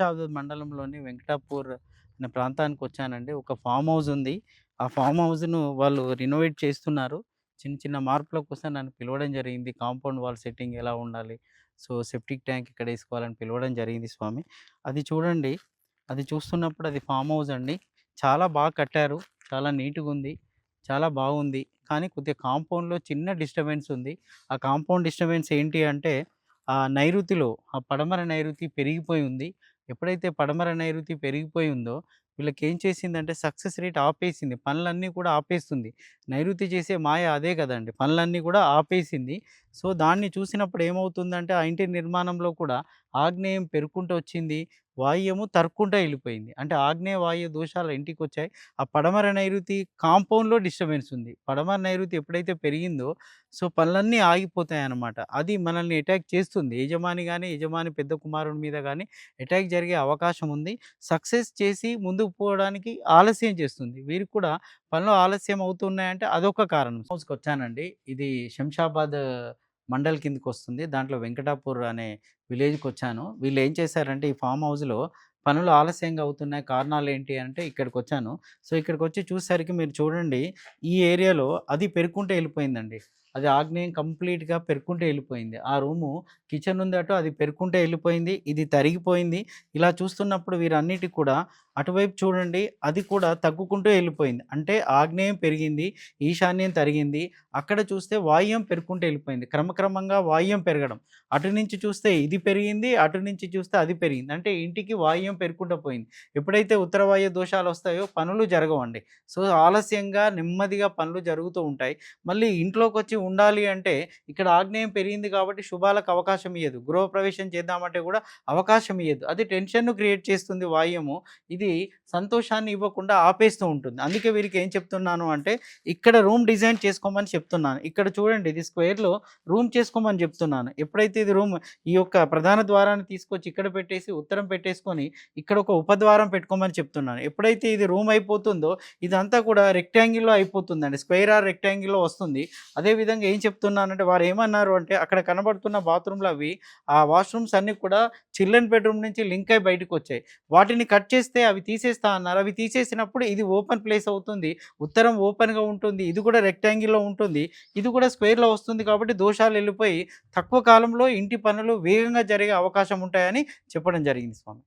శంషాబాద్ మండలంలోని వెంకటాపూర్ అనే ప్రాంతానికి వచ్చానండి. ఒక ఫామ్ హౌస్ ఉంది. ఆ ఫామ్ హౌస్‌ను వాళ్ళు రినోవేట్ చేస్తున్నారు. చిన్న చిన్న మార్పుల కోసం నన్ను పిలవడం జరిగింది. కాంపౌండ్ వాల్ సెట్టింగ్ ఎలా ఉండాలి? సో, సెప్టిక్ ట్యాంక్ ఇక్కడ వేసుకోవాలని పిలవడం జరిగింది స్వామి. అది చూడండి. అది చూస్తున్నప్పుడు అది ఫామ్ హౌస్ అండి. చాలా బాగా కట్టారు. చాలా నీట్గా ఉంది చాలా బాగుంది. కానీ కొద్దిగా కాంపౌండ్‌లో చిన్న డిస్టర్బెన్స్ ఉంది. ఆ కాంపౌండ్ డిస్టర్బెన్స్ ఏంటి అంటే ఆ నైరుతిలో ఆ పడమర నైరుతి పెరిగిపోయి ఉంది. ఎప్పుడైతే పడమర నైరుతి పెరిగిపోయి ఉందో వీళ్ళకి ఏం చేసిందంటే సక్సెస్ రేట్ ఆపేసింది. పనులన్నీ కూడా ఆపేస్తుంది. నైరుతి చేసే మాయ అదే కదండి పనులన్నీ కూడా ఆపేసింది. సో, దాన్ని చూసినప్పుడు ఏమవుతుందంటే ఆ ఇంటి నిర్మాణంలో కూడా ఆగ్నేయం పెరుక్కుంటూ వచ్చింది. వాయ్యము తరుక్కుంటూ వెళ్ళిపోయింది అంటే ఆగ్నేయ, వాయు దోషాలు ఇంటికొచ్చాయి. ఆ పడమర నైరుతి కాంపౌండ్‌లో డిస్టర్బెన్స్ ఉంది. పడమర నైరుతి ఎప్పుడైతే పెరిగిందో సో, పనులన్నీ ఆగిపోతాయి అన్నమాట అది మనల్ని అటాక్ చేస్తుంది. యజమాని కానీ యజమాని పెద్ద కుమారుడి మీద కానీ అటాక్ జరిగే అవకాశం ఉంది. సక్సెస్ చేసి ముందుకు పోవడానికి ఆలస్యం చేస్తుంది. వీరికి కూడా పనులు ఆలస్యం అవుతున్నాయంటే అదొక కారణం. హౌస్కి వచ్చానండి ఇది శంషాబాద్ మండల్ కిందకి వస్తుంది దాంట్లో వెంకటాపూర్ అనే విలేజ్కి వచ్చాను వీళ్ళు ఏం చేశారంటే ఈ ఫామ్ హౌస్‌లో పనులు ఆలస్యంగా అవుతున్నాయి. కారణాలేంటి అంటే ఇక్కడికి వచ్చాను సో, ఇక్కడికి వచ్చి చూసేసరికి మీరు చూడండి ఈ ఏరియాలో అది పెరుక్కుంటే వెళ్ళిపోయిందండి అది ఆగ్నేయం కంప్లీట్‌గా పెరుక్కుంటే వెళ్ళిపోయింది ఆ రూము కిచెన్ ఉంది అటు అది పెరుక్కుంటే వెళ్ళిపోయింది ఇది తరిగిపోయింది. ఇలా చూస్తున్నప్పుడు వీరన్నిటి కూడా అటువైపు చూడండి అది కూడా తగ్గుకుంటూ వెళ్ళిపోయింది అంటే ఆగ్నేయం పెరిగింది. ఈశాన్యం తరిగింది. అక్కడ చూస్తే వాయుం పెరుక్కుంటూ వెళ్ళిపోయింది క్రమక్రమంగా వాయుం పెరగడం. అటు నుంచి చూస్తే ఇది పెరిగింది. అటు నుంచి చూస్తే అది పెరిగింది. అంటే ఇంటికి సమయం పెరుక్కుంటూ పోయింది. ఎప్పుడైతే ఉత్తరవాయు దోషాలు వస్తాయో పనులు జరగవండి. సో, ఆలస్యంగా నెమ్మదిగా పనులు జరుగుతూ ఉంటాయి. మళ్ళీ ఇంట్లోకి వచ్చి ఉండాలి అంటే ఇక్కడ ఆగ్నేయం పెరిగింది కాబట్టి శుభాలకు అవకాశం ఇయ్యదు. గృహప్రవేశం చేద్దామంటే కూడా అవకాశం ఇయ్యదు. అది టెన్షన్‌ను క్రియేట్ చేస్తుంది వాయుము ఇది సంతోషాన్ని ఇవ్వకుండా ఆపేస్తూ ఉంటుంది. అందుకే వీరికి ఏం చెప్తున్నాను అంటే ఇక్కడ రూమ్ డిజైన్ చేసుకోమని చెప్తున్నాను. ఇక్కడ చూడండి ఇది స్క్వేర్‌లో రూమ్ చేసుకోమని చెప్తున్నాను. ఎప్పుడైతే ఇది రూమ్ ఈ యొక్క ప్రధాన ద్వారాన్ని తీసుకొచ్చి ఇక్కడ పెట్టేసి ఉత్తరం పెట్టేసుకొని ఇక్కడ ఒక ఉపద్వారం పెట్టుకోమని చెప్తున్నాను. ఎప్పుడైతే ఇది రూమ్ అయిపోతుందో ఇదంతా కూడా రెక్టాంగిల్‌లో అయిపోతుందండి. స్క్వేర్ ఆర్ రెక్టాంగిల్‌లో వస్తుంది. అదే విధంగా ఏం చెప్తున్నానంటే వారు ఏమన్నారు అంటే అక్కడ కనబడుతున్న బాత్రూమ్‌లు అవి ఆ వాష్‌రూమ్స్ అన్నీ కూడా చిల్డ్రన్ బెడ్‌రూమ్ నుంచి లింక్ అయి బయటకు వచ్చాయి వాటిని కట్ చేస్తే అవి తీసేస్తా అన్నారు. అవి తీసేసినప్పుడు ఇది ఓపెన్ ప్లేస్ అవుతుంది. ఉత్తరం ఓపెన్‌గా ఉంటుంది. ఇది కూడా రెక్టాంగిల్‌లో ఉంటుంది. ఇది కూడా స్క్వేర్‌లో వస్తుంది కాబట్టి దోషాలు వెళ్ళిపోయి తక్కువ కాలంలో ఇంటి పనులు వేగంగా జరిగే అవకాశం ఉంటాయని చెప్పడం జరిగింది స్వామి.